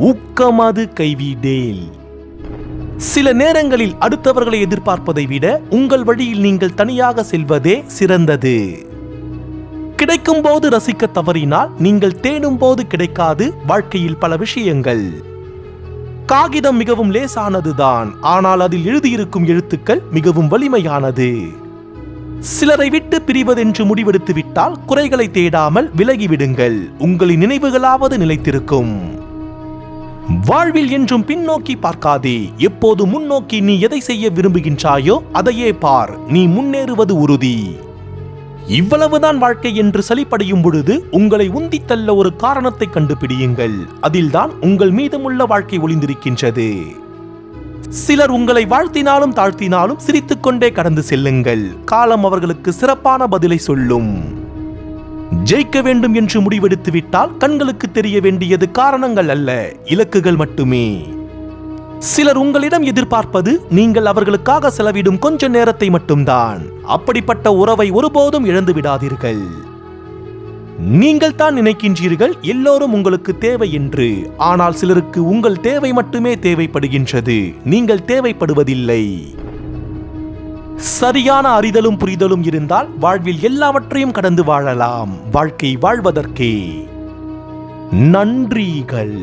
ஊக்கமாது கைவிடேல். சில நேரங்களில் அடுத்தவர்களை எதிர்பார்ப்பதை விட உங்கள் வழியில் நீங்கள் தனியாக செல்வதே சிறந்தது. கிடைக்கும் போது ரசிக்க தவறினால் நீங்கள் தேடும் போது கிடைக்காது வாழ்க்கையில் பல விஷயங்கள். காகிதம் மிகவும் லேசானதுதான் ஆனால் அதில் எழுதியிருக்கும் எழுத்துக்கள் மிகவும் வலிமையானது. சிலரை விட்டு பிரிவதென்று முடிவெடுத்து விட்டால் குறைகளை தேடாமல் விலகிவிடுங்கள் உங்களின் நினைவுகளாவது நிலைத்திருக்கும். வாழ்வில் என்றும் பின்னோக்கி பார்க்காதே. எப்போது முன்னோக்கி நீ எதை செய்ய விரும்புகின்றாயோ அதையே பார். நீ முன்னேறுவது உறுதி. இவ்வளவுதான் வாழ்க்கை என்று சலிப்படையும் பொழுது உங்களை உந்தித்தள்ள ஒரு காரணத்தை கண்டுபிடியுங்கள். அதில்தான் உங்கள் மீதமுள்ள வாழ்க்கை ஒளிந்திருக்கின்றது. சிலர் உங்களை வாழ்த்தினாலும் தாழ்த்தினாலும் சிரித்துக்கொண்டே கடந்து செல்லுங்கள். காலம் அவர்களுக்கு சிறப்பான பதிலை சொல்லும். ஜெயிக்க வேண்டும் என்று முடிவெடுத்து விட்டால் கண்களுக்கு தெரிய வேண்டியது காரணங்கள் அல்ல இலக்குகள் மட்டுமே. சிலர் உங்களிடம் எதிர்பார்ப்பது நீங்கள் அவர்களுக்காக செலவிடும் கொஞ்ச நேரத்தை மட்டும்தான். அப்படிப்பட்ட உறவை ஒருபோதும் இழந்து விடாதீர்கள். நீங்கள் தான் நினைக்கின்றீர்கள் எல்லோரும் உங்களுக்கு தேவை என்று. ஆனால் சிலருக்கு உங்கள் தேவை மட்டுமே தேவைப்படுகின்றது. நீங்கள் தேவைப்படுவதில்லை. சரியான அறிதலும் புரிதலும் இருந்தால் வாழ்வில் எல்லாவற்றையும் கடந்து வாழலாம். வாழ்க்கை வாழ்வதற்கே நன்றிகள்.